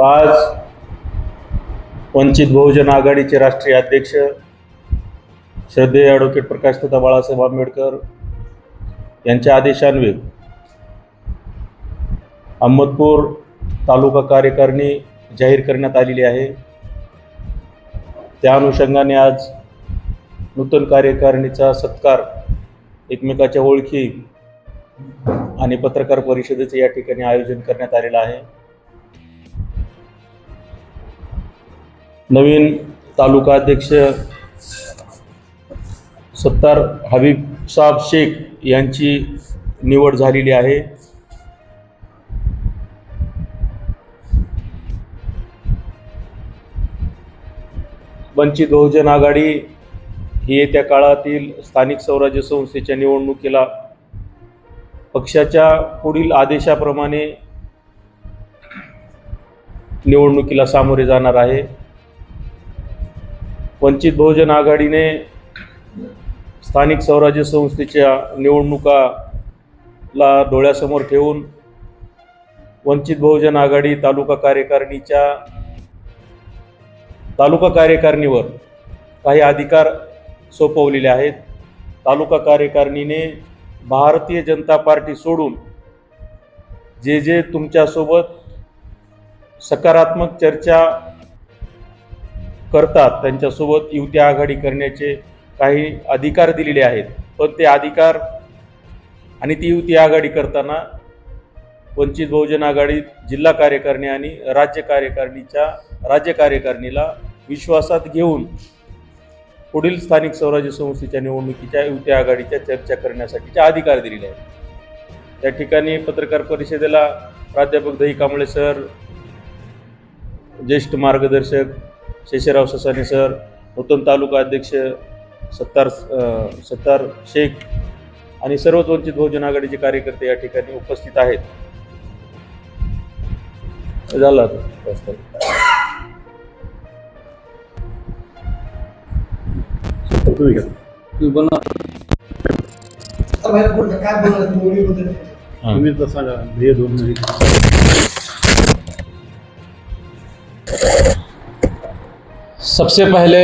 आज वंचित बहुजन आघाडीचे राष्ट्रीय अध्यक्ष श्रद्धेय ॲडव्होकेट प्रकाश तथा बाळासाहेब आंबेडकर यांच्या आदेशान्वये अहमदपूर तालुका कार्यकारिणी जाहीर करण्यात आलेली आहे. त्या अनुषंगाने आज नूतन कार्यकारिणीचा सत्कार एकमेकाच्या ओळखी आणि पत्रकार परिषदेचे या ठिकाणी आयोजन करण्यात आलेलं आहे. नवीन तालुका अध्यक्ष सत्तार हबीब साब शेख यांची निवड झालेली आहे. वंचित बहुजन आघाडी ही येत्या काळातील स्थानिक स्वराज्य संस्थेच्या निवडणुकीला पक्षाच्या पुढील आदेशाप्रमाणे निवडणुकीला सामोरे जाणार आहे. वंचित बहुजन आघाडीने स्थानिक स्वराज्य संस्थेच्या निवडणुकाला डोळ्यासमोर ठेवून वंचित बहुजन आघाडी तालुका कार्यकारिणीच्या तालुका कार्यकारिणीवर काही अधिकार सोपवलेले आहेत. तालुका कार्यकारिणीने भारतीय जनता पार्टी सोडून जे जे तुमच्यासोबत सकारात्मक चर्चा करतात त्यांच्यासोबत युती आघाडी करण्याचे काही अधिकार दिलेले आहेत. पण ते अधिकार आणि ती युती आघाडी करताना वंचित बहुजन आघाडी जिल्हा कार्यकारिणी आणि राज्य कार्यकारिणीच्या राज्य कार्यकारिणीला विश्वासात घेऊन पुढील स्थानिक स्वराज्य संस्थेच्या निवडणुकीच्या युती आघाडीच्या चर्चा करण्यासाठीचे अधिकार दिलेले आहेत. त्या ठिकाणी पत्रकार परिषदेला प्राध्यापक दही कांबळे सर ज्येष्ठ मार्गदर्शक शेषराव ससाने सर नूतन तालुका अध्यक्ष सत्तार सत्तार शेख आणि सर्वच वंचित बहुजन आघाडीचे कार्यकर्ते या ठिकाणी उपस्थित आहेत झालं. तुम्ही हां. तर सांगा हे दोन सबसे पहले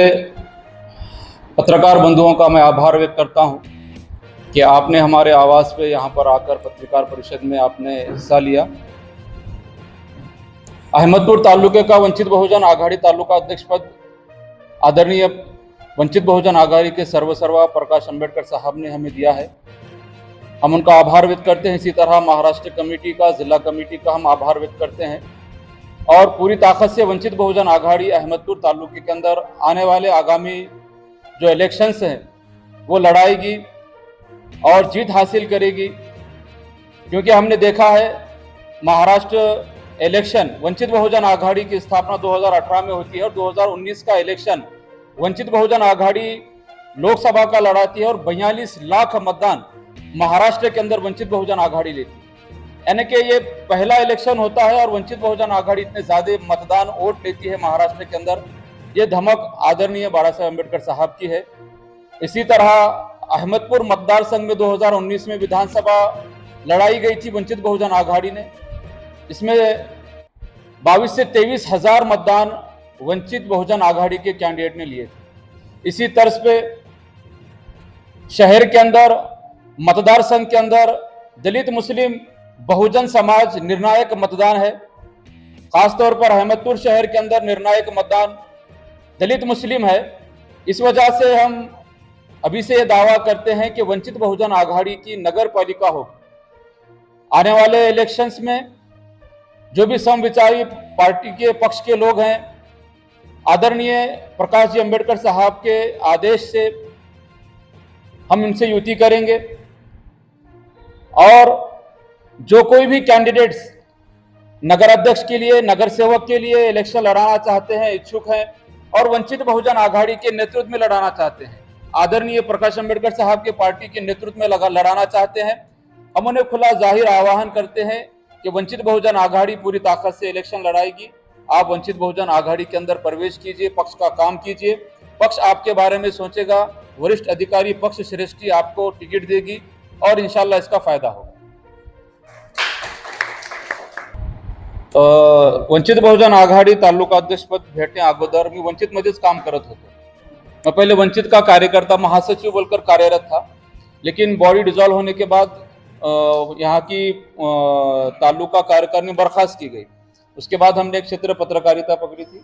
पत्रकार बंधुओं का मैं आभार व्यक्त करता हूँ कि आपने हमारे आवास पे यहाँ पर आकर पत्रकार परिषद में आपने हिस्सा लिया। अहमदपुर तालुके का वंचित बहुजन आघाड़ी तालुका अध्यक्ष पद, आदरणीय वंचित बहुजन आघाड़ी के सर्वसर्वा प्रकाश अंबेडकर साहब ने हमें दिया है। हम उनका आभार व्यक्त करते हैं। इसी तरह महाराष्ट्र कमेटी का, जिला कमेटी का हम आभार व्यक्त करते हैं। और पूरी ताकत से वंचित बहुजन आघाड़ी अहमदपुर तालुके के अंदर आने वाले आगामी जो इलेक्शंस हैं, वो लड़ाएगी और जीत हासिल करेगी। क्योंकि हमने देखा है, महाराष्ट्र इलेक्शन वंचित बहुजन आघाड़ी की स्थापना 2018 में होती है और 2019 का इलेक्शन वंचित बहुजन आघाड़ी लोकसभा का लड़ाती है और बयालीस लाख मतदान महाराष्ट्र के अंदर वंचित बहुजन आघाड़ी लेती है। यानी कि ये पहला इलेक्शन होता है और वंचित बहुजन आघाड़ी इतने ज़्यादा मतदान वोट लेती है महाराष्ट्र के अंदर। ये धमक आदरणीय बाबा साहेब अंबेडकर साहब की है। इसी तरह अहमदपुर मतदार संघ में 2019 में विधानसभा लड़ाई गई थी वंचित बहुजन आघाड़ी ने। इसमें बाईस से तेईस हज़ार मतदान वंचित बहुजन आघाड़ी के कैंडिडेट ने लिए थे। इसी तर्ज पे शहर के अंदर, मतदार संघ के अंदर, दलित मुस्लिम बहुजन समाज निर्णायक मतदान है। खासतौर पर अहमदपुर शहर के अंदर निर्णायक मतदान दलित मुस्लिम है। इस वजह से हम अभी से दावा करते हैं कि वंचित बहुजन आघाड़ी की नगर पालिका हो। आने वाले इलेक्शंस में जो भी समविचारी पार्टी के पक्ष के लोग हैं, आदरणीय प्रकाश जी अंबेडकर साहब के आदेश से हम इनसे युति करेंगे। और जो कोई भी कैंडिडेट्स नगर अध्यक्ष के लिए, नगर सेवक के लिए इलेक्शन लड़ाना चाहते हैं, इच्छुक हैं और वंचित बहुजन आघाड़ी के नेतृत्व में लड़ाना चाहते हैं। आदरणीय प्रकाश अंबेडकर साहब के पार्टी के नेतृत्व में लगा, लड़ाना चाहते हैं। हम उन्हें खुला ज़ाहिर आह्वान करते हैं कि वंचित बहुजन आघाड़ी पूरी ताकत से इलेक्शन लड़ाएगी। आप वंचित बहुजन आघाड़ी के अंदर प्रवेश कीजिए, पक्ष का काम कीजिए। पक्ष आपके बारे में सोचेगा, वरिष्ठ अधिकारी पक्ष श्रेष्ठी आपको टिकट देगी और इंशाल्लाह इसका फ़ायदा होगा। वंचित बहुजन आघाडी तालुका अध्यक्षपद भेटणे अगोदर मी वंचित मध्येच काम करत होतो. मैं पहले वंचित का कार्यकर्ता महासचिव बोलकर कार्यरत था लेकिन बॉडी डिजॉल्व होने के बाद यहाँ की तालुका कार्यकारिणी बर्खास्त की गई. उसके बाद हमने एक क्षेत्र पत्रकारिता पकड़ी थी.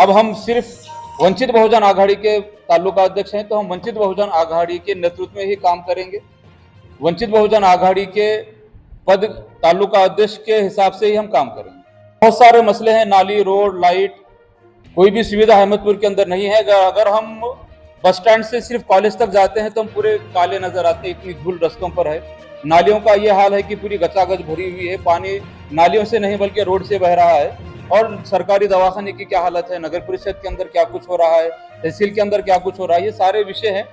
अब हम सिर्फ़ वंचित बहुजन आघाड़ी के तालुका अध्यक्ष हैं तो हम वंचित बहुजन आघाड़ी के नेतृत्व में ही काम करेंगे. वंचित बहुजन आघाड़ी के पद तालुका अध्यक्ष के हिसाब से ही हम काम करेंगे. बहुत सारे मसले हैं, नाली, रोड, लाइट, कोई भी सुविधा अहमदपुर के अंदर नहीं है। अगर हम बस स्टैंड से सिर्फ़ कॉलेज तक जाते हैं तो हम पूरे काले नज़र आते हैं, इतनी धूल रस्तों पर है। नालियों का ये हाल है कि पूरी गचागच भरी हुई है। पानी नालियों से नहीं, बल्कि रोड से बह रहा है। और सरकारी दवाखाने की क्या हालत है? नगर परिषद के अंदर क्या कुछ हो रहा है? तहसील के अंदर क्या कुछ हो रहा है? ये सारे विषय हैं,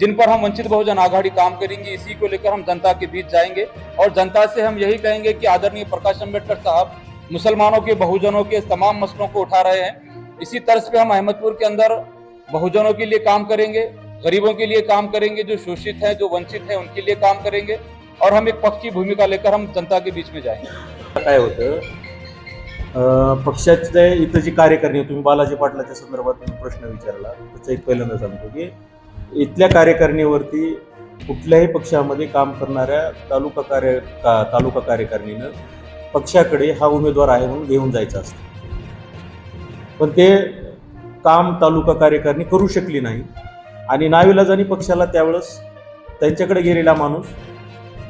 जिन पर हम वंचित बहुजन आघाड़ी काम करेंगे। इसी को लेकर हम जनता के बीच जाएँगे। और जनता से हम यही कहेंगे कि आदरणीय प्रकाश अंबेडकर साहब मुसलमानों के बहुजनों के तमाम मसलों को उठा रहे हैं। इसी तर्ज पे हम अहमदपुर के अंदर बहुजनों के लिए काम करेंगे गरीबों के लिए काम करेंगे जो शोषित हैं जो वंचित हैं उनके लिए काम करेंगे और हम एक पक्ष की भूमिका लेकर हम जनता के बीच में जाएंगे। काय होतं? पक्षाचे इथं जी कार्यकारिणी होती तुम्ही बालाजी पाटलाच्या संदर्भात तुम्ही प्रश्न विचारला. त्याचं एक पहिल्यांदा सांगतो की इथल्या कार्यकारिणीवरती कुठल्याही पक्षामध्ये काम करणाऱ्या तालुका कार्य का तालुका कार्यकारिणीनं पक्षाकडे हा उमेदवार आहे म्हणून घेऊन जायचं असतं. पण ते काम तालुका कार्यकारिणी करू शकली नाही. आणि नाविलाजानी पक्षाला त्यावेळेस त्यांच्याकडे गेलेला माणूस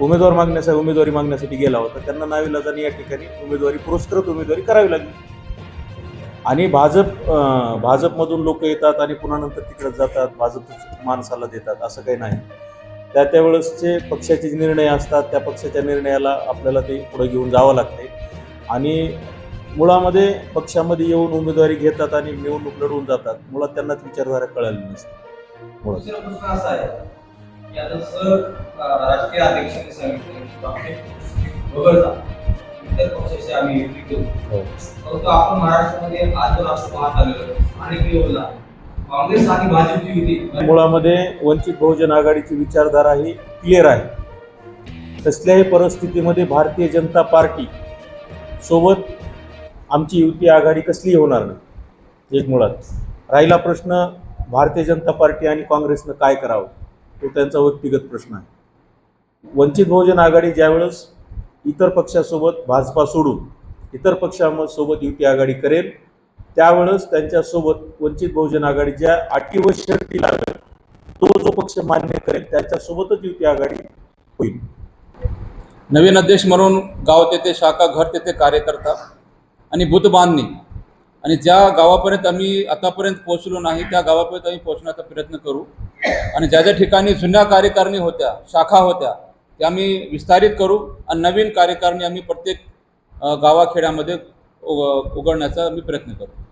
उमेदवार मागण्यासाठी उमेदवारी मागण्यासाठी गेला होता. त्यांना नाविलाजाने या ठिकाणी उमेदवारी पुरस्कृत उमेदवारी करावी लागली. आणि भाजप भाजपमधून लोक येतात आणि पुन्हा नंतर तिकडे जातात भाजप माणसाला देतात असं काही नाही. त्या त्यावेळेसचे पक्षाचे जे निर्णय असतात त्या पक्षाच्या निर्णयाला आपल्याला ते पुढे घेऊन जावं लागते. आणि मुळामध्ये पक्षामध्ये येऊन उमेदवारी घेतात आणि निवडणूक लढवून जातात. मुळात त्यांनाच विचारधारा कळाली नसते. असा आहे सांगितलं पक्षाशी आम्ही युती करू. हो. परंतु आपण महाराष्ट्रामध्ये असं पाहत आलेलो अनेक योजना काँग्रेस आणि भाजपची युती मुळामध्ये वंचित बहुजन आघाडीची विचारधारा ही क्लिअर आहे. कसल्याही परिस्थितीमध्ये भारतीय जनता पार्टी सोबत आमची युती आघाडी कसलीही होणार नाही. एक मुळात. राहिला प्रश्न भारतीय जनता पार्टी आणि काँग्रेसनं काय करावं? तो त्यांचा व्यक्तिगत प्रश्न आहे. वंचित बहुजन आघाडी ज्यावेळेस इतर पक्षासोबत भाजपा सोडून इतर पक्षांसोबत युती आघाडी करेल त्यावेळेस त्यांच्यासोबत वंचित बहुजन आघाडी ज्या अटी व शर्ती लागेल. तो जो पक्ष मान्य करेल त्याच्यासोबतच युती आघाडी होईल. नवीन अध्यक्ष म्हणून गाव तेथे शाखा घर तेथे कार्यकर्ता आणि बुथ बांधणी आणि ज्या गावापर्यंत आम्ही आतापर्यंत पोहोचलो नाही त्या गावापर्यंत आम्ही पोहोचण्याचा प्रयत्न करू. आणि ज्या ज्या ठिकाणी जुन्या कार्यकारिणी होत्या शाखा होत्या त्या आम्ही विस्तारित करू. आणि नवीन कार्यकारिणी आम्ही प्रत्येक गावाखेड्यामध्ये उघडण्याचा आम्ही प्रयत्न करू.